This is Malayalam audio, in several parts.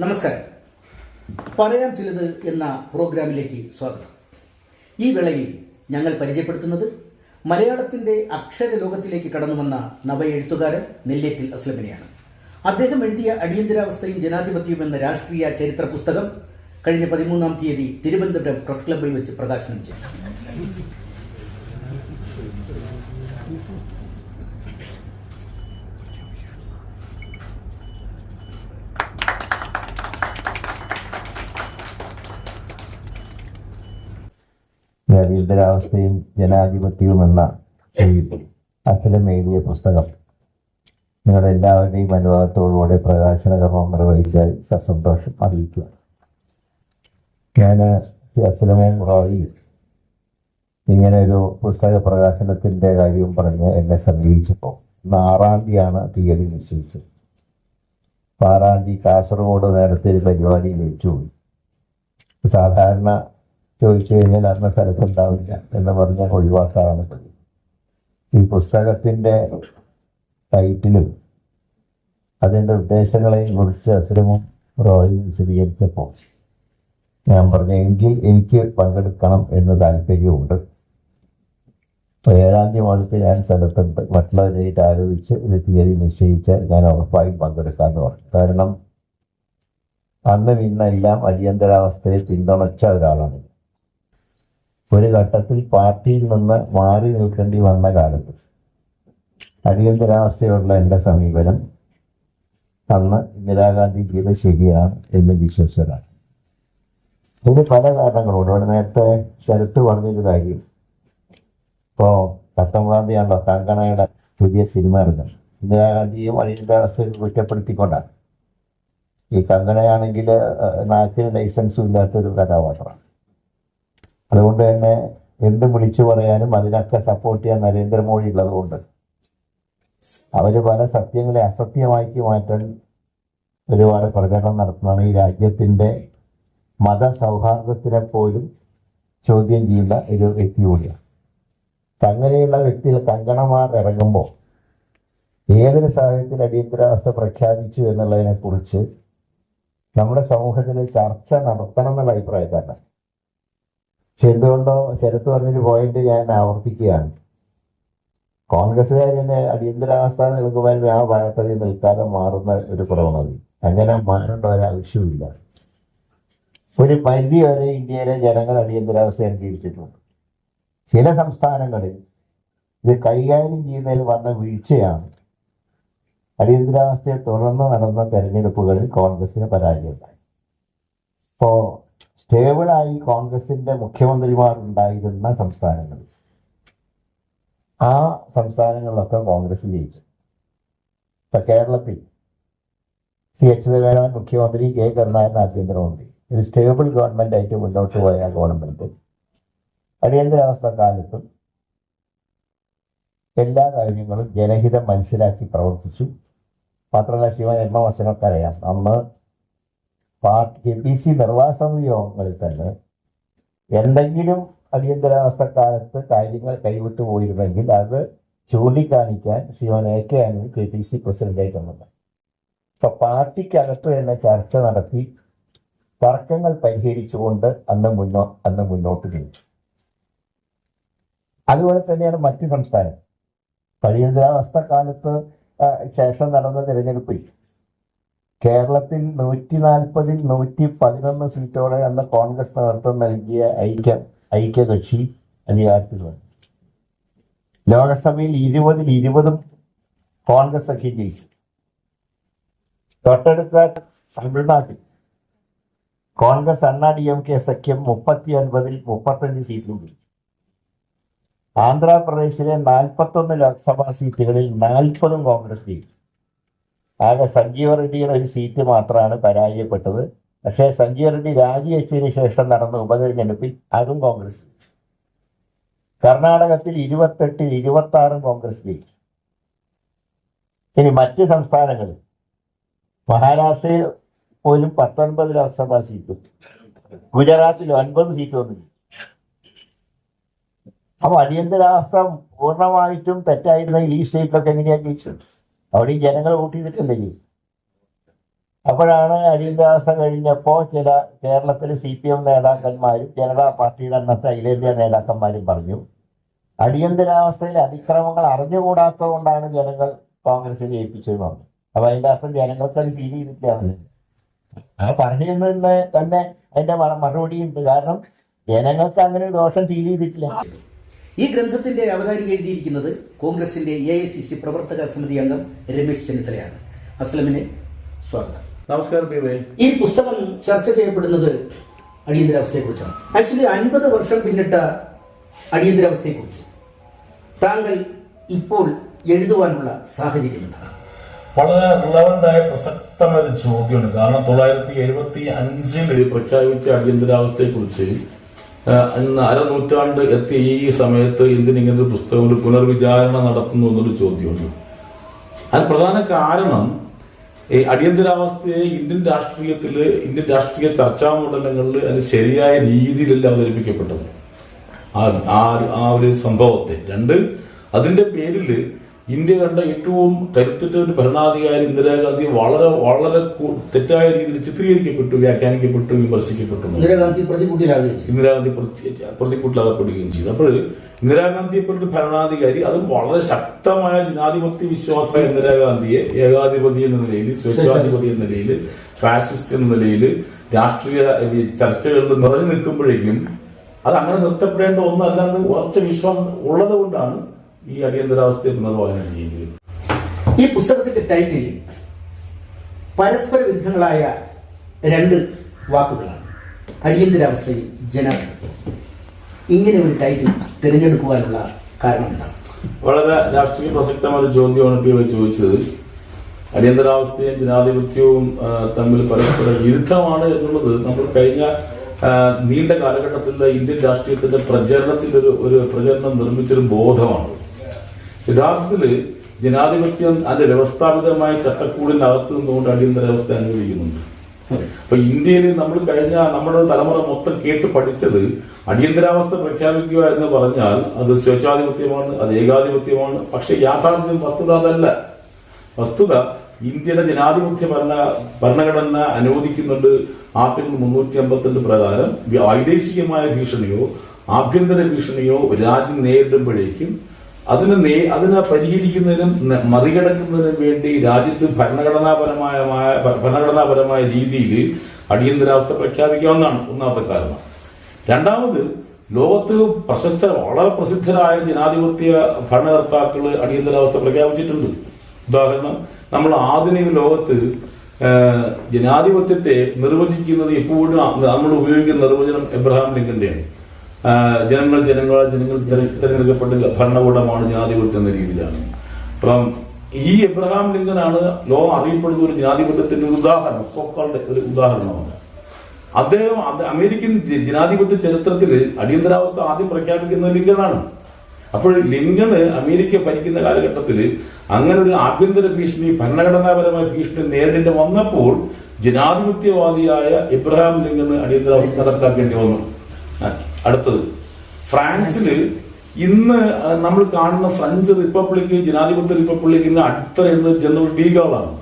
നമസ്കാരം. പറയാൻ ചിലത് എന്ന പ്രോഗ്രാമിലേക്ക് സ്വാഗതം. ഈ വേളയിൽ ഞങ്ങൾ പരിചയപ്പെടുത്തുന്നത് മലയാളത്തിന്റെ അക്ഷര ലോകത്തിലേക്ക് കടന്നു വന്ന നവ എഴുത്തുകാരൻ നെല്ലേറ്റിൽ അസ്ലമിനെയാണ്. അദ്ദേഹം എഴുതിയ അടിയന്തരാവസ്ഥയും ജനാധിപത്യവും എന്ന രാഷ്ട്രീയ ചരിത്ര പുസ്തകം കഴിഞ്ഞ പതിമൂന്നാം തീയതി തിരുവനന്തപുരം പ്രസ് ക്ലബിൽ വെച്ച് പ്രകാശനം ചെയ്തു. അടിയന്തരാവസ്ഥയും ജനാധിപത്യവും എന്ന അസലം എഴുതിയ പുസ്തകം നിങ്ങളുടെ എല്ലാവരുടെയും അനുഭവത്തോടുകൂടെ പ്രകാശന കർമ്മം നിർവഹിച്ചാൽ സസന്തോഷം അറിയിക്കുക. ഞാൻ അസലമും റോയിയും ഇങ്ങനെ ഒരു പുസ്തക പ്രകാശനത്തിന്റെ കാര്യവും പറഞ്ഞ് എന്നെ സമീപിച്ചപ്പോൾ ആറാം തീയതിയാണ് തീയതി നിശ്ചയിച്ചത്. ആറാം തീയതി കാസർഗോഡ് നേരത്തെ ഒരു പരിപാടിയിൽ വെച്ചുപോയി സാധാരണ ചോദിച്ചു കഴിഞ്ഞാൽ അന്ന സ്ഥലത്തുണ്ടാവില്ല എന്ന് പറഞ്ഞ ഒഴിവാക്കാറാണ് പതിവ്. ഈ പുസ്തകത്തിന്റെ ടൈറ്റിലും അതിന്റെ ഉദ്ദേശങ്ങളെയും കുറിച്ച് അസുരമും റോയും വിശദീകരിച്ചപ്പോൾ ഞാൻ പറഞ്ഞു എങ്കിൽ എനിക്ക് പങ്കെടുക്കണം എന്ന് താല്പര്യമുണ്ട്. ഏഴാം തീയതി മുതൽക്ക് ഞാൻ സ്ഥലത്തുണ്ട്. മറ്റുള്ളവരായിട്ട് ആലോചിച്ച് ഒരു തീയതി നിശ്ചയിച്ച് ഞാൻ ഉറപ്പായും പങ്കെടുക്കാമെന്ന് പറഞ്ഞു. കാരണം അന്നും ഇന്നെല്ലാം അടിയന്തരാവസ്ഥയെ പിന്തുണച്ച ഒരാളാണ്. ഒരു ഘട്ടത്തിൽ പാർട്ടിയിൽ നിന്ന് മാറി നിൽക്കേണ്ടി വന്ന കാലത്ത് അടിയന്തരാവസ്ഥയോടുള്ള എന്റെ സമീപനം അന്ന് ഇന്ദിരാഗാന്ധി ചെയ്ത് ശരിയാണ് എന്ന് വിശ്വസിച്ചതാണ്. ഇതിന് പല കാരണങ്ങളുണ്ട്. ഇവിടെ നേരത്തെ ചരുത്ത് പറഞ്ഞൊരു കാര്യം. ഇപ്പോൾ പത്തൊമ്പതാം തീയതിയാണല്ലോ കങ്കണയുടെ പുതിയ സിനിമ ഇറങ്ങുന്നത്. ഇന്ദിരാഗാന്ധിയും അടിയന്തരാവസ്ഥയിൽ കുറ്റപ്പെടുത്തിക്കൊണ്ടാണ്. ഈ കങ്കണയാണെങ്കിൽ നാട്ടിന് ലൈസൻസും ഇല്ലാത്തൊരു കഥാപാത്രമാണ് അതുകൊണ്ട് തന്നെ എന്തും വിളിച്ചു പറയാനും അതിനൊക്കെ സപ്പോർട്ട് ചെയ്യാൻ നരേന്ദ്രമോദി ഉള്ളതുകൊണ്ട്. അവർ പല സത്യങ്ങളെ അസത്യമാക്കി മാറ്റാൻ ഒരുപാട് പ്രചരണം നടത്തുന്നതാണ് ഈ രാജ്യത്തിന്റെ മതസൗഹാർദ്ദത്തിനെ പോലും ചോദ്യം ചെയ്യുന്ന ഒരു വ്യക്തി കൂടിയാണ്. അങ്ങനെയുള്ള വ്യക്തികൾ കങ്കണമാർ ഇറങ്ങുമ്പോൾ ഏതൊരു സാഹചര്യത്തിൽ അടിയന്തരാവസ്ഥ പ്രഖ്യാപിച്ചു എന്നുള്ളതിനെ കുറിച്ച് നമ്മുടെ സമൂഹത്തിൽ ചർച്ച നടത്തണം എന്നുള്ള അഭിപ്രായത്താണ് പക്ഷെ എന്തുകൊണ്ടോ ശരത്ത് പറഞ്ഞൊരു പോയിന്റ് ഞാൻ ആവർത്തിക്കുകയാണ്. കോൺഗ്രസ്സുകാർ തന്നെ അടിയന്തരാവസ്ഥ നിൽക്കുമ്പോൾ ആ ഭാഗത്തതി നിൽക്കാതെ മാറുന്ന ഒരു പ്രവണത. അങ്ങനെ മാറേണ്ട ഒരാവശ്യമില്ല ഒരു പരിധി വരെ ഇന്ത്യയിലെ ജനങ്ങൾ അടിയന്തരാവസ്ഥ അനുസരിച്ചിട്ടുണ്ട് ചില സംസ്ഥാനങ്ങളിൽ ഇത് കൈകാര്യം ചെയ്യുന്നതിൽ വന്ന വീഴ്ചയാണ് അടിയന്തരാവസ്ഥയെ തുടർന്ന് നടന്ന തെരഞ്ഞെടുപ്പുകളിൽ കോൺഗ്രസിന് പരാജയമുണ്ടായി ഇപ്പോൾ സ്റ്റേബിളായി കോൺഗ്രസിന്റെ മുഖ്യമന്ത്രിമാർ ഉണ്ടായിരുന്ന സംസ്ഥാനങ്ങൾ. ആ സംസ്ഥാനങ്ങളിലൊക്കെ കോൺഗ്രസ് ജയിച്ചു. ഇപ്പൊ കേരളത്തിൽ സി എച്ച് ദേവേനോൻ മുഖ്യമന്ത്രി കെ കരുണാകരൻ ആഭ്യന്തരമന്ത്രി. ഒരു സ്റ്റേബിൾ ഗവൺമെന്റ് ആയിട്ട് മുന്നോട്ട് പോയ ഗവൺമെന്റ്. അടിയന്തരാവസ്ഥ കാലത്തും എല്ലാ കാര്യങ്ങളും ജനഹിതം മനസ്സിലാക്കി പ്രവർത്തിച്ചു. മാത്രമല്ല ശിവൻ എണ്ണവസനമൊക്കെ അറിയാം. അന്ന് പാർട്ടി കെ പി സി നിർവാഹ സമിതി യോഗങ്ങളിൽ തന്നെ എന്തെങ്കിലും അടിയന്തരാവസ്ഥ കാലത്ത് കാര്യങ്ങൾ കൈവിട്ടു പോയിരുന്നെങ്കിൽ അത് ചൂണ്ടിക്കാണിക്കാൻ ശ്രീമാൻ A K Anand K P C പ്രസിഡന്റായിട്ടുണ്ട് അപ്പൊ പാർട്ടിക്കകത്ത് തന്നെ ചർച്ച നടത്തി തർക്കങ്ങൾ പരിഹരിച്ചുകൊണ്ട് അന്ന് മുന്നോ അന്ന് മുന്നോട്ട് നീങ്ങി. അതുപോലെ തന്നെയാണ് മറ്റു സംസ്ഥാനം. അടിയന്തരാവസ്ഥ കാലത്ത് ശേഷം നടന്ന തിരഞ്ഞെടുപ്പിൽ കേരളത്തിൽ നൂറ്റി നാൽപ്പതിൽ നൂറ്റി പതിനൊന്ന് സീറ്റോടെ അന്ന് കോൺഗ്രസ് നേതൃത്വം നൽകിയ ഐക്യ ഐക്യകക്ഷി അധികാരത്തിൽ വന്നു. ലോകസഭയിൽ ഇരുപതിൽ ഇരുപതും കോൺഗ്രസ് സഖ്യം ജയിച്ചു. തൊട്ടടുത്ത തമിഴ്നാട്ടിൽ കോൺഗ്രസ് അണ്ണാ ഡി എം കെ സഖ്യം മുപ്പത്തി ഒൻപതിൽ മുപ്പത്തഞ്ച് സീറ്റും ജയിച്ചു. ആന്ധ്രാപ്രദേശിലെ നാൽപ്പത്തൊന്ന് ലോക്സഭാ സീറ്റുകളിൽ നാൽപ്പതും കോൺഗ്രസ് ജയിച്ചു. ആകെ സഞ്ജീവ റെഡ്ഡിയുടെ ഒരു സീറ്റ് മാത്രമാണ് പരാജയപ്പെട്ടത്. പക്ഷേ സഞ്ജീവ റെഡ്ഡി രാജിവെച്ചതിന് ശേഷം നടന്ന ഉപതെരഞ്ഞെടുപ്പിൽ അതും കോൺഗ്രസ് കർണാടകത്തിൽ ഇരുപത്തെട്ടിൽ ഇരുപത്തി ആറും കോൺഗ്രസ് ജയിച്ചു. ഇനി മറ്റ് സംസ്ഥാനങ്ങളിൽ മഹാരാഷ്ട്രയിൽ പോലും പത്തൊൻപത് ലോക്സഭാ സീറ്റും. ഗുജറാത്തിൽ ഒൻപത് സീറ്റും ഒന്നും അപ്പൊ അടിയന്തരാവസ്ഥ പൂർണമായിട്ടും തെറ്റായിരുന്നെങ്കിൽ ഈ സ്റ്റേറ്റിലൊക്കെ എങ്ങനെയാണ് ജയിച്ചത്? അവിടെ ഈ ജനങ്ങൾ വോട്ട് ചെയ്തിട്ടില്ലേ അപ്പോഴാണ് അടിയന്തരാവസ്ഥ കഴിഞ്ഞപ്പോൾ ചില കേരളത്തിൽ സി പി എം നേതാക്കന്മാരും ജനതാ പാർട്ടിയുടെ അന്നത്തെ അഖിലേന്ത്യാ നേതാക്കന്മാരും പറഞ്ഞു അടിയന്തരാവസ്ഥയിൽ അതിക്രമങ്ങൾ അറിഞ്ഞുകൂടാത്തത് കൊണ്ടാണ് ജനങ്ങൾ കോൺഗ്രസ് ജയിപ്പിച്ചതെന്ന് പറഞ്ഞു. അപ്പൊ അതിന്റെ അർത്ഥം ജനങ്ങൾക്ക് അത് ഫീൽ ചെയ്തിട്ടില്ല ആ പറഞ്ഞതിന് തന്നെ അതിന്റെ മറുപടി മറുപടിയുണ്ട്. കാരണം ജനങ്ങൾക്ക് അങ്ങനെ ദോഷം ഫീൽ ചെയ്തിട്ടില്ല. ഈ ഗ്രന്ഥത്തിന്റെ അവതാരിക എഴുതിയിരിക്കുന്നത് കോൺഗ്രസിന്റെ എ ഐ സി സി പ്രവർത്തക സമിതി അംഗം രമേശ് ചെന്നിത്തലയാണ്. അസ്ലമിനെ സ്വാഗതം. നമസ്കാരം ഈ പുസ്തകം ചർച്ച ചെയ്യപ്പെടുന്നത് അടിയന്തരാവസ്ഥയെക്കുറിച്ചാണ്. ആക്ച്വലി അൻപത് വർഷം പിന്നിട്ട അടിയന്തരാവസ്ഥയെക്കുറിച്ച്. താങ്കൾ ഇപ്പോൾ എഴുതുവാനുള്ള സാഹചര്യമുണ്ടാകും വളരെ റിലവന്റായ പ്രസക്തമായ ഒരു ചോദ്യമാണ്. കാരണം തൊള്ളായിരത്തി എഴുപത്തി അഞ്ചിൽ പ്രഖ്യാപിച്ച അടിയന്തരാവസ്ഥയെ കുറിച്ച് ഇന്ന് അരനൂറ്റാണ്ട് എത്തിയ ഈ സമയത്ത് എന്തിന് ഇങ്ങനെ ഒരു പുസ്തകം ഒരു പുനർവിചാരണ നടത്തുന്നു എന്നൊരു ചോദ്യമുണ്ട്. അതിന് പ്രധാന കാരണം ഈ അടിയന്തരാവസ്ഥയെ ഇന്ത്യൻ രാഷ്ട്രീയത്തിൽ ഇന്ത്യൻ രാഷ്ട്രീയ ചർച്ചാ മണ്ഡലങ്ങളിൽ അതിന് ശരിയായ രീതിയിലല്ല അവതരിപ്പിക്കപ്പെട്ടത്. ആ ആ- ഒരു സംഭവത്തെ. രണ്ട് അതിന്റെ പേരിൽ ഇന്ത്യ കണ്ട ഏറ്റവും കരുത്തുറ്റ ഒരു ഭരണാധികാരി ഇന്ദിരാഗാന്ധി വളരെ വളരെ തെറ്റായ രീതിയിൽ ചിത്രീകരിക്കപ്പെട്ടു വ്യാഖ്യാനിക്കപ്പെട്ടു വിമർശിക്കപ്പെട്ടു. ഇന്ദിരാഗാന്ധി പ്രതിക്കൂട്ടിലാകപ്പെടുകയും ചെയ്തു അപ്പോൾ ഇന്ദിരാഗാന്ധിയെ ഒരു ഭരണാധികാരി അതും വളരെ ശക്തമായ ജനാധിപത്യ വിശ്വാസ ഇന്ദിരാഗാന്ധിയെ ഏകാധിപതി എന്ന നിലയിൽ സ്വേച്ഛാധിപതി എന്ന നിലയിൽ ഫാസിസ്റ്റ് എന്ന നിലയിൽ രാഷ്ട്രീയ ചർച്ചകളിൽ നിറഞ്ഞു നിൽക്കുമ്പോഴേക്കും അത് അങ്ങനെ നിർത്തപ്പെടേണ്ട ഒന്നല്ല എന്ന് ഉറച്ച വിശ്വാസം ഉള്ളത് കൊണ്ടാണ് ഈ അടിയന്തരാവസ്ഥയെ പുനർവാഹനം വരും ഈ പുസ്തകത്തിന്റെ ടൈറ്റിൽ പരസ്പര വിരുദ്ധങ്ങളായ രണ്ട് വാക്കുകളാണ്. അടിയന്തരാവസ്ഥയും ജനാധിപത്യം. ഇങ്ങനെ ഒരു ടൈറ്റിൽ തിരഞ്ഞെടുക്കുവാനുള്ള കാരണം എന്താണ്? വളരെ രാഷ്ട്രീയ പ്രസക്തമായ ചോദ്യമാണ് ഇപ്പോൾ ചോദിച്ചത്. അടിയന്തരാവസ്ഥയും ജനാധിപത്യവും തമ്മിൽ പരസ്പര വിരുദ്ധമാണ് എന്നുള്ളത് നമ്മൾ കഴിഞ്ഞ നീണ്ട കാലഘട്ടത്തിലെ ഇന്ത്യൻ രാഷ്ട്രീയത്തിന്റെ പ്രചരണത്തിന്റെ ഒരു ഒരു പ്രചരണം നിർമ്മിച്ചൊരു ബോധമാണ്. യഥാർത്ഥത്തിൽ ജനാധിപത്യം അതിന്റെ വ്യവസ്ഥാപിതമായ ചട്ടക്കൂടിനകത്ത് നിന്നുകൊണ്ട് അടിയന്തരാവസ്ഥ അനുഭവിക്കുന്നുണ്ട് അപ്പൊ ഇന്ത്യയിൽ നമ്മൾ കഴിഞ്ഞ നമ്മുടെ തലമുറ മൊത്തം കേട്ട് പഠിച്ചത് അടിയന്തരാവസ്ഥ പ്രഖ്യാപിക്കുക എന്ന് പറഞ്ഞാൽ അത് സ്വേച്ഛാധിപത്യമാണ് അത് ഏകാധിപത്യമാണ്. പക്ഷെ യാഥാർത്ഥ്യം വസ്തുത അതല്ല. വസ്തുത ഇന്ത്യയുടെ ജനാധിപത്യ ഭരണ ഭരണഘടന അനുവദിക്കുന്നുണ്ട് ആർട്ടിക്കിൾ മുന്നൂറ്റി അമ്പത്തിരണ്ട് പ്രകാരം വൈദേശികമായ ഭീഷണിയോ ആഭ്യന്തര ഭീഷണിയോ രാജ്യം നേരിടുമ്പോഴേക്കും അതിനെ നേ അതിനെ പരിഹരിക്കുന്നതിനും മറികടക്കുന്നതിനും വേണ്ടി രാജ്യത്ത് ഭരണഘടനാപരമായ മായ- ഭരണഘടനാപരമായ രീതിയിൽ അടിയന്തരാവസ്ഥ പ്രഖ്യാപിക്കാവുന്നതാണ് ഒന്നാമത്തെ കാരണം. രണ്ടാമത് ലോകത്ത് പ്രശസ്ത വളരെ പ്രസിദ്ധരായ ജനാധിപത്യ ഭരണകർത്താക്കൾ അടിയന്തരാവസ്ഥ പ്രഖ്യാപിച്ചിട്ടുണ്ട്. ഉദാഹരണം നമ്മൾ ആധുനിക ലോകത്ത് ജനാധിപത്യത്തെ നിർവചിക്കുന്നത് എപ്പോഴും നമ്മൾ ഉപയോഗിക്കുന്ന നിർവചനം എബ്രഹാം ലിങ്കന്റെയാണ് ജനങ്ങൾ ജനങ്ങൾ ജനങ്ങൾ തിരഞ്ഞെടുക്കപ്പെട്ട ഭരണകൂടമാണ് ജനാധിപത്യം എന്ന രീതിയിലാണ്. അപ്പം ഈ എബ്രഹാം ലിങ്കനാണ് ലോകം അറിയപ്പെടുന്ന ഒരു ജനാധിപത്യത്തിന്റെ ഒരു ഉദാഹരണം സോക്കാളുടെ ഒരു ഉദാഹരണമാണ്. അദ്ദേഹം അമേരിക്കൻ ജനാധിപത്യ ചരിത്രത്തിൽ അടിയന്തരാവസ്ഥ ആദ്യം പ്രഖ്യാപിക്കുന്ന ലിങ്കനാണ്. അപ്പോൾ ലിങ്കണ് അമേരിക്ക ഭരിക്കുന്ന കാലഘട്ടത്തിൽ അങ്ങനെ ഒരു ആഭ്യന്തര ഭീഷണി ഭരണഘടനാപരമായ ഭീഷണി നേരിടേണ്ടി വന്നപ്പോൾ ജനാധിപത്യവാദിയായ എബ്രഹാം ലിങ്കണ് അടിയന്തരാവസ്ഥ നടപ്പാക്കേണ്ടി വന്നു. അടുത്തത്. ഫ്രാൻസിൽ ഇന്ന് നമ്മൾ കാണുന്ന ഫ്രഞ്ച് റിപ്പബ്ലിക് ജനാധിപത്യ റിപ്പബ്ലിക്കിന് അടുത്തറിയുന്നത് ജനറൽ ഡീഗാളാണ്.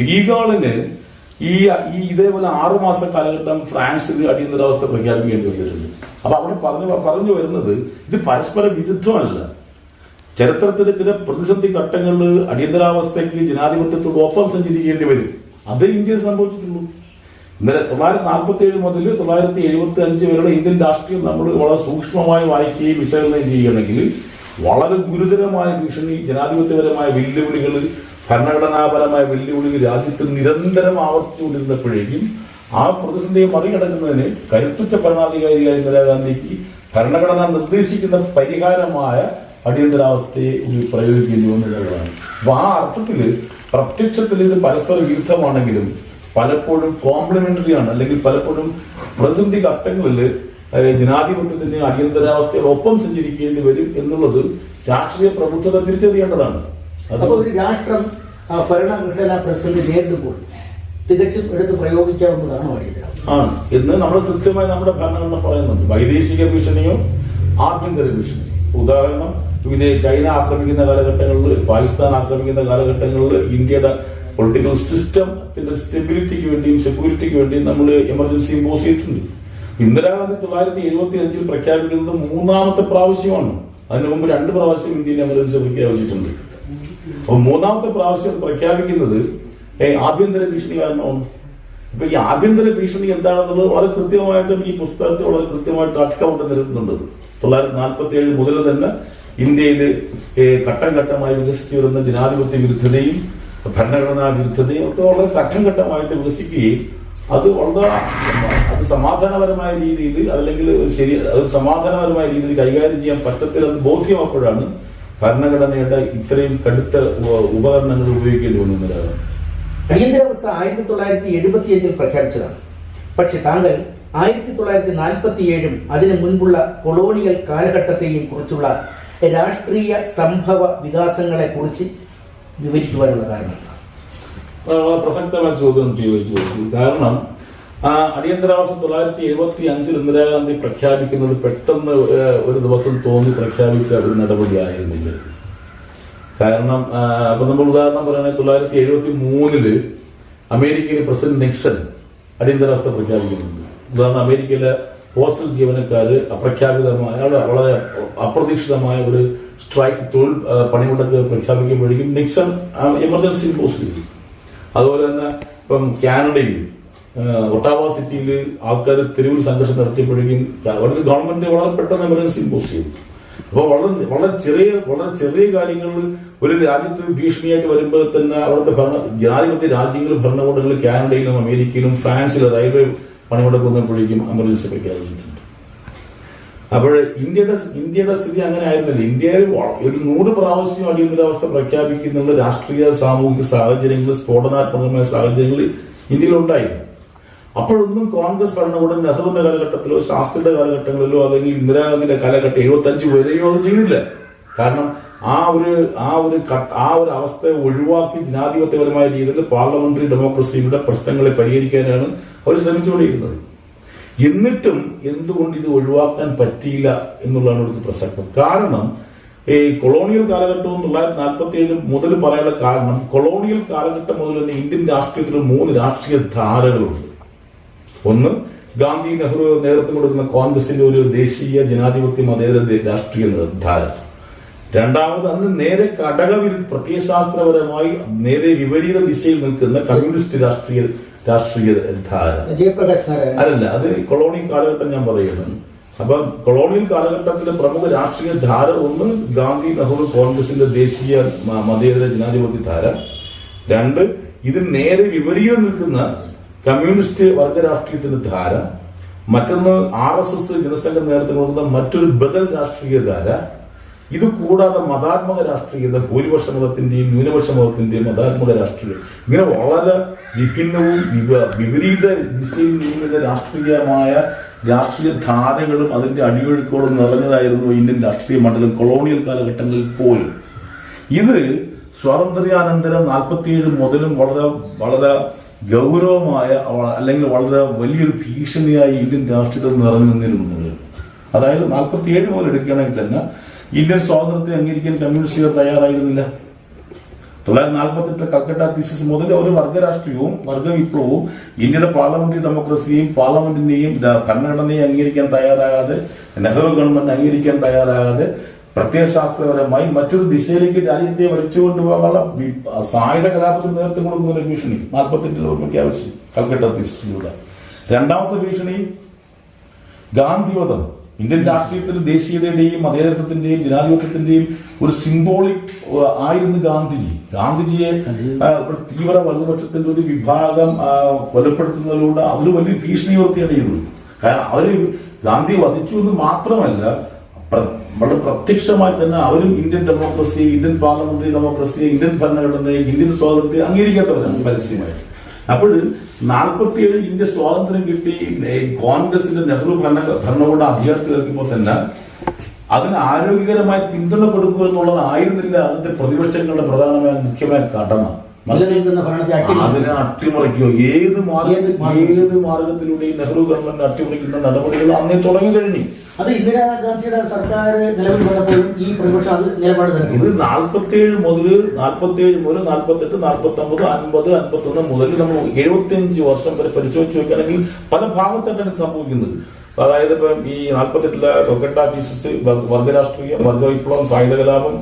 ഡീഗാളിന് ഈ ഈ ഇതേപോലെ ആറുമാസ കാലഘട്ടം ഫ്രാൻസിൽ അടിയന്തരാവസ്ഥ പ്രഖ്യാപിക്കേണ്ടി വന്നിട്ടുണ്ട്. അപ്പൊ അവിടെ പറഞ്ഞു പറഞ്ഞു വരുന്നത് ഇത് പരസ്പര വിരുദ്ധമല്ല. ചരിത്രത്തിലെ ചില പ്രതിസന്ധി ഘട്ടങ്ങളിൽ അടിയന്തരാവസ്ഥയ്ക്ക് ജനാധിപത്യത്തോടൊപ്പം സഞ്ചരിക്കേണ്ടി വരും. അത് ഇന്ത്യയിൽ സംഭവിച്ചിട്ടുള്ളൂ. ഇന്നലെ തൊള്ളായിരത്തി നാൽപ്പത്തി ഏഴ് മുതൽ തൊള്ളായിരത്തി എഴുപത്തി അഞ്ച് വരെയുള്ള ഇന്ത്യൻ രാഷ്ട്രീയം നമ്മൾ വളരെ സൂക്ഷ്മമായി വായിക്കുകയും വിശകലനം ചെയ്യുകയാണെങ്കിൽ വളരെ ഗുരുതരമായ ഭീഷണി ജനാധിപത്യപരമായ വെല്ലുവിളികൾ ഭരണഘടനാപരമായ വെല്ലുവിളികൾ രാജ്യത്ത് നിരന്തരം ആവർത്തിച്ചുകൊണ്ടിരുന്നപ്പോഴേക്കും ആ പ്രതിസന്ധിയെ മറികടക്കുന്നതിന് കരുത്തുറ്റ ഭരണാധികാരിയായ ഇന്ദിരാഗാന്ധിക്ക് ഭരണഘടന നിർദ്ദേശിക്കുന്ന പരിഹാരമായ അടിയന്തരാവസ്ഥയെ പ്രയോഗിക്കേണ്ടി വന്നിട്ടുള്ളതാണ് അപ്പൊ ആ അർത്ഥത്തിൽ പ്രത്യക്ഷത്തിൽ ഇത് പരസ്പര വിരുദ്ധമാണെങ്കിലും പലപ്പോഴും കോംപ്ലിമെന്ററി ആണ്. അല്ലെങ്കിൽ പലപ്പോഴും പ്രതിസന്ധി ഘട്ടങ്ങളിൽ അടിയന്തരാവസ്ഥയിൽ അടിയന്തരാവസ്ഥയോടൊപ്പം സഞ്ചരിക്കേണ്ടി വരും എന്നുള്ളത് രാഷ്ട്രീയ പ്രബുദ്ധത തിരിച്ചറിയേണ്ടതാണ്. അപ്പൊ ഒരു രാഷ്ട്രം ഭരണഘടന ഭരണഘടനാ പ്രതിസന്ധി നേരിടുമ്പോൾ തികച്ചും എടുത്ത് പ്രയോഗിക്കാവുന്നതാണ് അടിയന്തരാവസ്ഥ ആണ്. എന്ന് നമ്മൾ കൃത്യമായി നമ്മുടെ ഭരണഘടന പറയുന്നുണ്ട്. വൈദേശിക ഭീഷണിയോ ആഭ്യന്തര ഭീഷണി ഉദാഹരണം ഇതേ ചൈന ആക്രമിക്കുന്ന കാലഘട്ടങ്ങളിൽ പാകിസ്ഥാൻ ആക്രമിക്കുന്ന കാലഘട്ടങ്ങളിൽ ഇന്ത്യയുടെ പൊളിറ്റിക്കൽ സിസ്റ്റത്തിന്റെ സ്റ്റെബിലിറ്റിക്ക് വേണ്ടിയും സെക്യൂരിറ്റിക്ക് വേണ്ടിയും നമ്മൾ എമർജൻസി ഇമ്പോസ് ചെയ്തിട്ടുണ്ട്. ഇന്ദിരാഗാന്ധി തൊള്ളായിരത്തി എഴുപത്തി അഞ്ചിൽ പ്രഖ്യാപിക്കുന്നത് മൂന്നാമത്തെ പ്രാവശ്യമാണ്. അതിനു മുമ്പ് രണ്ട് പ്രാവശ്യം ഇന്ത്യയിൽ എമർജൻസി പ്രഖ്യാപിച്ചിട്ടുണ്ട്. അപ്പൊ മൂന്നാമത്തെ പ്രാവശ്യം പ്രഖ്യാപിക്കുന്നത് ആഭ്യന്തര ഭീഷണി കാരണമാണ്. ഇപ്പൊ ഈ ആഭ്യന്തര ഭീഷണി എന്താണെന്നുള്ളത് വളരെ കൃത്യമായിട്ടും ഈ പുസ്തകത്തിൽ വളരെ കൃത്യമായിട്ട് അക്കൗണ്ട് നിരത്തുന്നുണ്ട്. തൊള്ളായിരത്തി നാൽപ്പത്തി ഏഴ് മുതൽ തന്നെ ഇന്ത്യയിൽ ഘട്ടം ഘട്ടമായി വികസിച്ചു വരുന്ന ജനാധിപത്യ വിരുദ്ധതയും ഭരണഘടനാ വിരുദ്ധതയും ഒക്കെ വളരെ ഘട്ടം ഘട്ടമായിട്ട് വികസിക്കുകയും അത് വളരെ അത് സമാധാനപരമായ രീതിയിൽ അല്ലെങ്കിൽ ശരി അത് സമാധാനപരമായ രീതിയിൽ കൈകാര്യം ചെയ്യാൻ പറ്റത്തിൽ അത് ബോധ്യമാപ്പോഴാണ് ഭരണഘടനയുടെ ഇത്രയും കടുത്ത ഉപ- ഉപകരണങ്ങൾ ഉപയോഗിക്കേണ്ടി വന്നത് അടിയന്തരാവസ്ഥ ആയിരത്തി തൊള്ളായിരത്തി എഴുപത്തി അഞ്ചിൽ പ്രഖ്യാപിച്ചതാണ്. പക്ഷെ താങ്കൾ ആയിരത്തി തൊള്ളായിരത്തി നാൽപ്പത്തി ഏഴും അതിനു മുൻപുള്ള കൊളോണിയൽ കാലഘട്ടത്തെയും കുറിച്ചുള്ള രാഷ്ട്രീയ സംഭവ വികാസങ്ങളെ കുറിച്ച് വിവരിക്കുവാനുള്ള കാരണം. പ്രസക്തമായ ചോദ്യം ചോദിച്ചു കാരണം ആ അടിയന്തരാവസ്ഥ തൊള്ളായിരത്തി എഴുപത്തി അഞ്ചിൽ ഇന്ദിരാഗാന്ധി പ്രഖ്യാപിക്കുന്നത് പെട്ടെന്ന് ഒരു ദിവസം തോന്നി പ്രഖ്യാപിച്ച ഒരു നടപടി ആയിരുന്നില്ല കാരണം അപ്പൊ നമ്മൾ ഉദാഹരണം പറയുന്നത് തൊള്ളായിരത്തി എഴുപത്തി മൂന്നിൽ അമേരിക്കയിലെ പ്രസിഡന്റ് നിക്സൺ അടിയന്തരാവസ്ഥ പ്രഖ്യാപിക്കുന്നുണ്ട്. ഉദാഹരണം അമേരിക്കയിലെ പോസ്റ്റൽ ജീവനക്കാര് അപ്രഖ്യാപിതമായ വളരെ അപ്രതീക്ഷിതമായ ഒരു സ്ട്രൈക്ക് തൊഴിൽ ആ, പണിമുടക്ക് പ്രഖ്യാപിക്കുമ്പോഴേക്കും നിക്സൺ എമർജൻസി ഇമ്പോസ് ചെയ്തു അതുപോലെ തന്നെ ഇപ്പം കാനഡയിൽ ഒട്ടാവ സിറ്റിയിൽ ആൾക്കാർ തെരുവിൽ സംഘർഷം നടത്തിയപ്പോഴേക്കും ഗവൺമെന്റ് വളരെ പെട്ടെന്ന് എമർജൻസി ഇമ്പോസ് ചെയ്തു. അപ്പോൾ വളരെ വളരെ ചെറിയ വളരെ ചെറിയ കാര്യങ്ങളിൽ ഒരു രാജ്യത്ത് ഭീഷണിയായിട്ട് വരുമ്പോൾ തന്നെ അവിടുത്തെ ഭരണ ജനാധിപത്യ രാജ്യങ്ങൾ ഭരണകൂടങ്ങൾ കാനഡയിലും അമേരിക്കയിലും ഫ്രാൻസിലും റെയിൽവേ പണിമുടക്കുന്നപ്പോഴേക്കും എമർജൻസി പ്രഖ്യാപിച്ചിട്ടുണ്ട്. അപ്പോൾ ഇന്ത്യയുടെ ഇന്ത്യയുടെ സ്ഥിതി അങ്ങനെ ആയിരുന്നില്ല. ഇന്ത്യയിൽ ഒരു നൂറ് പ്രാവശ്യം അടിയന്തരാവസ്ഥ പ്രഖ്യാപിക്കുന്നുള്ള രാഷ്ട്രീയ സാമൂഹിക സാഹചര്യങ്ങൾ സ്ഫോടനാത്മകമായ സാഹചര്യങ്ങൾ ഇന്ത്യയിൽ ഉണ്ടായിരുന്നു അപ്പോഴൊന്നും കോൺഗ്രസ് ഭരണകൂടം നെഹ്റുവിന്റെ കാലഘട്ടത്തിലോ ശാസ്ത്രിയുടെ കാലഘട്ടങ്ങളിലോ അല്ലെങ്കിൽ ഇന്ദിരാഗാന്ധിയുടെ കാലഘട്ടം എഴുപത്തി അഞ്ച് വരെയോ അത് ചെയ്തില്ല. കാരണം ആ ഒരു ആ ഒരു ആ ഒരു അവസ്ഥയെ ഒഴിവാക്കി ജനാധിപത്യപരമായ രീതിയിൽ പാർലമെന്ററി ഡെമോക്രസിയുടെ പ്രശ്നങ്ങളെ പരിഹരിക്കാനാണ് അവർ ശ്രമിച്ചുകൊണ്ടിരുന്നത്. എന്നിട്ടും എന്തുകൊണ്ട് ഇത് ഒഴിവാക്കാൻ പറ്റിയില്ല എന്നുള്ളതാണ് ഇവിടുത്തെ പ്രസക്തം കാരണം ഈ കൊളോണിയൽ കാലഘട്ടവും തൊള്ളായിരത്തി നാൽപ്പത്തി ഏഴ് മുതൽ പറയാനുള്ള കാരണം കൊളോണിയൽ കാലഘട്ടം മുതൽ തന്നെ ഇന്ത്യൻ രാഷ്ട്രീയത്തിൽ മൂന്ന് രാഷ്ട്രീയ ധാരകളുണ്ട്. ഒന്ന് ഗാന്ധി നെഹ്റു നേതൃത്വം കൊടുക്കുന്ന കോൺഗ്രസിന്റെ ഒരു ദേശീയ ജനാധിപത്യ മതേതര രാഷ്ട്രീയ ധാര രണ്ടാമത് അന്ന് നേരെ കടകവിരുദ്ധ പ്രത്യയശാസ്ത്രപരമായി നേരെ വിപരീത ദിശയിൽ നിൽക്കുന്ന കമ്മ്യൂണിസ്റ്റ് രാഷ്ട്രീയ രാഷ്ട്രീയ ധാര. അല്ലല്ല അത് കൊളോണിയൽ കാലഘട്ടം ഞാൻ പറയുന്നത് അപ്പൊ കൊളോണിയൽ കാലഘട്ടത്തിലെ പ്രമുഖ രാഷ്ട്രീയ ധാര ഒന്ന് ഗാന്ധി നെഹ്റു കോൺഗ്രസിന്റെ ദേശീയ മതേതര ജനാധിപത്യ ധാര. രണ്ട് ഇത് നേരെ വിപരീതം നിൽക്കുന്ന കമ്മ്യൂണിസ്റ്റ് വർഗ രാഷ്ട്രീയത്തിന്റെ ധാര. മറ്റൊന്ന് ആർ എസ് എസ് ജനസംഘം നേതൃത്വം കൊടുക്കുന്ന മറ്റൊരു ബദൽ രാഷ്ട്രീയ ധാര. ഇത് കൂടാതെ മതാത്മക രാഷ്ട്രീയത ഭൂരിപക്ഷ മതത്തിന്റെയും ന്യൂനപക്ഷ മതത്തിന്റെയും മതാത്മക രാഷ്ട്രീയം. ഇങ്ങനെ വളരെ വിഭിന്നവും വിപ- വിപരീത ദിശയിൽ നീങ്ങുന്ന രാഷ്ട്രീയമായ രാഷ്ട്രീയ ധാരകളും അതിന്റെ അടിയൊഴുക്കോടും നിറഞ്ഞതായിരുന്നു ഇന്ത്യൻ രാഷ്ട്രീയ മണ്ഡലം കൊളോണിയൽ കാലഘട്ടങ്ങളിൽ പോലും. ഇത് സ്വാതന്ത്ര്യാനന്തരം നാൽപ്പത്തിയേഴ് മുതലും വളരെ വളരെ ഗൗരവമായ അല്ലെങ്കിൽ വളരെ വലിയൊരു ഭീഷണിയായി ഇന്ത്യൻ രാഷ്ട്രീയത്തിൽ നിറഞ്ഞു നിന്നിരുന്നത്. അതായത് നാൽപ്പത്തിയേഴ് മുതൽ എടുക്കുകയാണെങ്കിൽ തന്നെ ഇന്ത്യൻ സ്വാതന്ത്ര്യത്തെ അംഗീകരിക്കാൻ കമ്മ്യൂണിസ്റ്റുകാർ തയ്യാറായിരുന്നില്ല. തൊള്ളായിരത്തി നാൽപ്പത്തെട്ട് കൽക്കട്ട തീസിസ് മുതൽ ഒരു വർഗരാഷ്ട്രീയവും വർഗ വിപ്ലവവും ഇന്ത്യയുടെ പാർലമെന്ററി ഡെമോക്രസിയെയും പാർലമെന്റിനെയും ഭരണഘടനയെ അംഗീകരിക്കാൻ തയ്യാറാകാതെ നെഹ്റു ഗവൺമെന്റ് അംഗീകരിക്കാൻ തയ്യാറാകാതെ പ്രത്യയശാസ്ത്രപരമായി മറ്റൊരു ദിശയിലേക്ക് രാജ്യത്തെ വലിച്ചു കൊണ്ടുപോകാനുള്ള സായുധ കലാപത്തിന് നേതൃത്വം കൊടുക്കുന്ന ഒരു ഭീഷണി നാൽപ്പത്തെട്ടിൽ പ്രഖ്യാപിച്ചു കൽക്കട്ട തീസിസിലൂടെ രണ്ടാമത്തെ ഭീഷണി ഗാന്ധിവധം. ഇന്ത്യൻ രാഷ്ട്രീയത്തിൽ ദേശീയതയുടെയും മതേതരത്വത്തിന്റെയും ജനാധിപത്യത്തിന്റെയും ഒരു സിംബോളിക് ആയിരുന്നു ഗാന്ധിജി. ഗാന്ധിജിയെ തീവ്ര വലതുപക്ഷത്തിന്റെ ഒരു വിഭാഗം കൊലപ്പെടുത്തുന്നതിലൂടെ അതൊരു വലിയ ഭീഷണി ഉയർത്തിയാണ് കാരണം അവർ ഗാന്ധി വധിച്ചു എന്ന് മാത്രമല്ല വളരെ പ്രത്യക്ഷമായി തന്നെ അവരും Indian democracy Indian parliamentary democracy Indian ഭരണഘടനയെ ഇന്ത്യൻ സ്വാതന്ത്ര്യം അംഗീകരിക്കാത്തവരാണ് പരസ്യമായിട്ട്. അപ്പോൾ നാൽപ്പത്തിയേഴ് ഇന്ത്യ സ്വാതന്ത്ര്യം കിട്ടി കോൺഗ്രസിന്റെ നെഹ്റു ഭരണ ഭരണകൂടം അധികാരത്തിൽ എത്തുമ്പോൾ തന്നെ അതിന് ആരോഗ്യകരമായി പിന്തുണ കൊടുക്കുക എന്നുള്ളത് ആയിരുന്നില്ല അതിന്റെ പ്രതിപക്ഷങ്ങളുടെ പ്രധാനമായ മുഖ്യമായ കടമ. ഭരണത്തെ അതിനെ അട്ടിമറിക്കുകയോ ഏത് ഏത്? മാർഗത്തിലൂടെയും നെഹ്റു ഗവൺമെന്റ് അട്ടിമറിക്കുന്ന നടപടികൾ അന്നേ തുടങ്ങി കഴിഞ്ഞു? അത് ഇന്ദിരാഗാന്ധിയുടെ സർക്കാർ നിലവിൽ വന്നപ്പോഴും ഈ പ്രതിപക്ഷം അത് നിലപാട് ഇത് തന്നെ നാൽപ്പത്തിയേഴ് മുതൽ നാൽപ്പത്തിയേഴ് മുതൽ നാൽപ്പത്തെട്ട് നാൽപ്പത്തി ഒമ്പത് അൻപത് അൻപത്തി ഒന്ന് മുതൽ നമ്മൾ എഴുപത്തിയഞ്ച് വർഷം വരെ പരിശോധിച്ച് നോക്കുകയാണെങ്കിൽ പല ഭാഗത്തായിട്ടാണ് ഇത് സംഭവിക്കുന്നത്. അതായത് ഇപ്പം ഈ നാൽപ്പത്തെട്ടിലെ കൊക്കട്ട തീസിസ് വർഗരാഷ്ട്രീയം വർഗവിപ്ലവം സായുധ കലാപം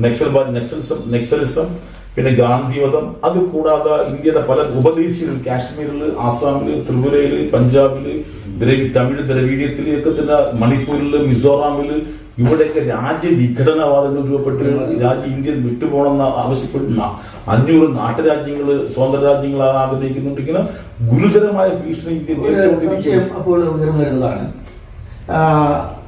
നക്സൽ നക്സലിസം നക്സലിസം പിന്നെ ഗാന്ധിവധം അത് കൂടാതെ ഇന്ത്യയുടെ പല ഉപദേശികൾ കാശ്മീരിൽ ആസാമിൽ ത്രിപുരയിൽ പഞ്ചാബിൽ ദ്രവി തമിഴ് ദ്രവീഡിയത്തിൽ ഒക്കെ തന്നെ മണിപ്പൂരിൽ മിസോറാമിൽ ഇവിടെയൊക്കെ രാജ്യ വിഘടനവാദങ്ങൾ രൂപപ്പെട്ട് രാജ്യം ഇന്ത്യ വിട്ടുപോകണമെന്ന് ആവശ്യപ്പെടുന്ന അഞ്ഞൂറ് നാട്ടുരാജ്യങ്ങൾ സ്വതന്ത്ര രാജ്യങ്ങളാണ് ആഗ്രഹിക്കുന്നുണ്ട്. ഇങ്ങനെ ഗുരുതരമായ ഭീഷണി ഇന്ത്യ അപ്പോൾ ഉയർന്നു വരുന്നതാണ്. ആ,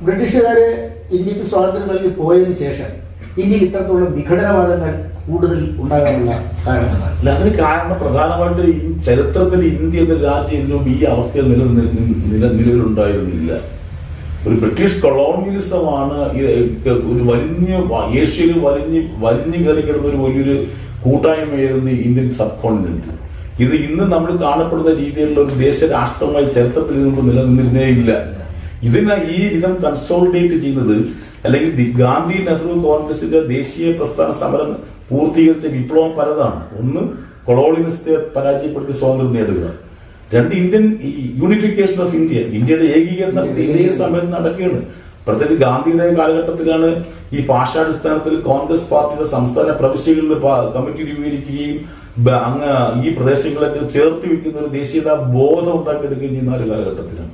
ബ്രിട്ടീഷുകാര് ഇന്ത്യയ്ക്ക് സ്വാതന്ത്ര്യം നൽകി പോയതിനു ശേഷം ഇന്ത്യയിൽ ഇത്രത്തോളം വിഘടനവാദങ്ങൾ കൂടുതൽ ഉണ്ടാകാനുള്ള കാരണങ്ങളാണ് അല്ല അതിന് കാരണം പ്രധാനമായിട്ട് ഈ ചരിത്രത്തിൽ ഇന്ത്യ എന്ന രാജ്യം ഇതിനും ഈ അവസ്ഥയിൽ നില നില നിലവിലുണ്ടായിരുന്നില്ല. ഒരു ബ്രിട്ടീഷ് കൊളോണിയലിസമാണ് ഒരു വലിഞ്ഞ് ഏഷ്യയിൽ വലിഞ്ഞ് വലിഞ്ഞു കയറി കിടന്ന ഒരു വലിയൊരു കൂട്ടായ്മയായിരുന്നു ഇന്ത്യൻ സബ് കോണ്ടിനെന്റ് ഇത് ഇന്ന് നമ്മൾ കാണപ്പെടുന്ന രീതിയിലുള്ള ഒരു ദേശരാഷ്ട്രമായി ചരിത്രത്തിൽ നിന്നും നിലനിന്നിരുന്നേ ഇല്ല. ഇതിനെ ഈ വിധം കൺസോളിഡേറ്റ് ചെയ്യുന്നത് അല്ലെങ്കിൽ ഗാന്ധി നെഹ്റു കോൺഗ്രസിന്റെ ദേശീയ പ്രസ്ഥാന സമരം പൂർത്തീകരിച്ച വിപ്ലവം പലതാണ്. ഒന്ന് കൊളോണിയലിസത്തെ പരാജയപ്പെടുത്തി സ്വാതന്ത്ര്യം നേടുക. രണ്ട് ഇന്ത്യൻ യൂണിഫിക്കേഷൻ ഓഫ് ഇന്ത്യ ഇന്ത്യയുടെ ഏകീകരണം ഇതേ സമയത്ത് നടക്കുകയാണ്. പ്രത്യേകിച്ച് ഗാന്ധിയുടെ കാലഘട്ടത്തിലാണ് ഈ ഭാഷാടിസ്ഥാനത്തിൽ കോൺഗ്രസ് പാർട്ടിയുടെ സംസ്ഥാന പ്രവിശ്യകളിൽ കമ്മിറ്റി രൂപീകരിക്കുകയും അങ്ങ് ഈ പ്രദേശങ്ങളൊക്കെ ചേർത്ത് വെക്കുന്ന ഒരു ദേശീയത ബോധം ഉണ്ടാക്കിയെടുക്കുകയും ചെയ്യുന്ന ഒരു കാലഘട്ടത്തിലാണ്.